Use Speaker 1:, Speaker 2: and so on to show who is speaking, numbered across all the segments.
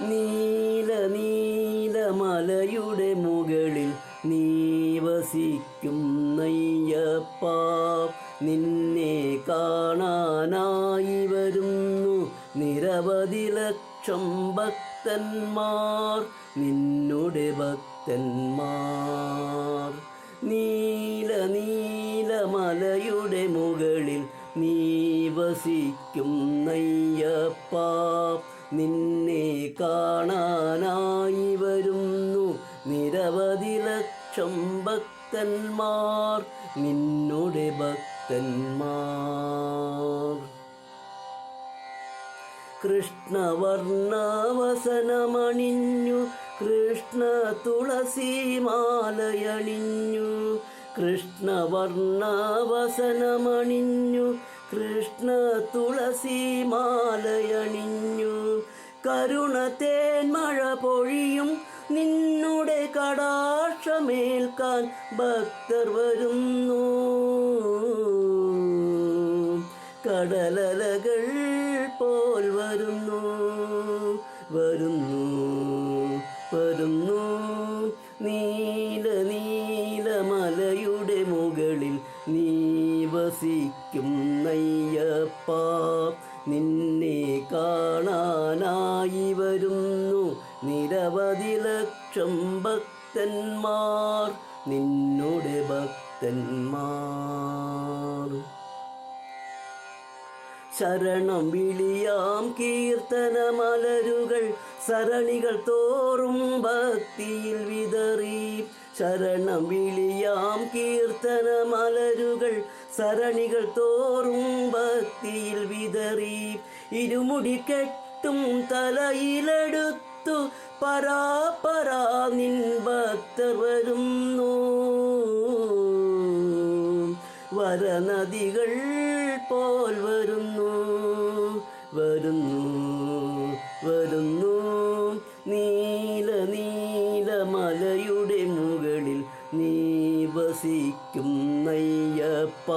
Speaker 1: നീല നീല മലയുടെ മുകളിൽ നീ വസിക്കും നയ്യപ്പ. നിന്നെ കാണാനായി വരുന്നു നിരവധി ലക്ഷം ഭക്തന്മാർ. നിന്നുടെ ഭക്തന്മാർ. നീല നീല മലയുടെ മുകളിൽ നീ വസിക്കും നയ്യപ്പ. നിന്നെ കാണാനായി വരുന്നു. നിരവധി ലക്ഷം ഭക്തന്മാർ നിന്നുടെ ഭക്തന്മാർ. കൃഷ്ണവർണവസനമണിഞ്ഞു കൃഷ്ണ തുളസിമാലയണിഞ്ഞു കൃഷ്ണവർണവസനമണിഞ്ഞു കൃഷ്ണ തുളസിമാലയണിഞ്ഞു. കരുണ തേന്മഴ പൊഴിയും. നിന്നുടെ കടാക്ഷമേൽക്കാൻ ഭക്തർ വരുന്നു. കടലലകൾ പോൽ വരുന്നു. വരുന്നു വരുന്നു. നീല നീല മലയുടെ മുകളിൽ നീ വസിക്കും നയ്യപ്പ. നിന്നെ നിരവധി ലക്ഷം ഭക്തന്മാർ നിന്നുടെ ഭക്തന്മാർ. ശരണം വിളിയാം കീർത്തന മലരുകൾ സരണികൾ തോറും ഭക്തിയിൽ വിതറി. ശരണം വിളിയാം കീർത്തന മലരുകൾ സരണികൾ തോറും ഭക്തിയിൽ വിതറി. ഇരുമുടി കെട്ടും തലയിലെടുത്തു പരാപരാ നിൻ ഭക്തർ വരുന്നു വരനദികൾ പോൽ വരുന്നു വരുന്നു വരുന്നു. നീല നീല മലയുടെ മുകളിൽ നീ വസിക്കും നയ്യപ്പ.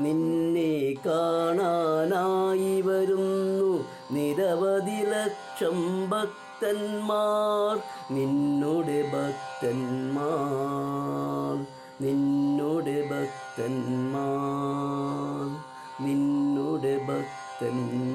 Speaker 1: നിന്നെ കാണാനായി വരുന്നു. നിരവധി ലക്ഷം ഭക്തന്മാർ നിന്നുടെ ഭക്തന്മാർ നിന്നുടെ ഭക്തന്മാർ നിന്നുടെ ഭക്തന്മാർ.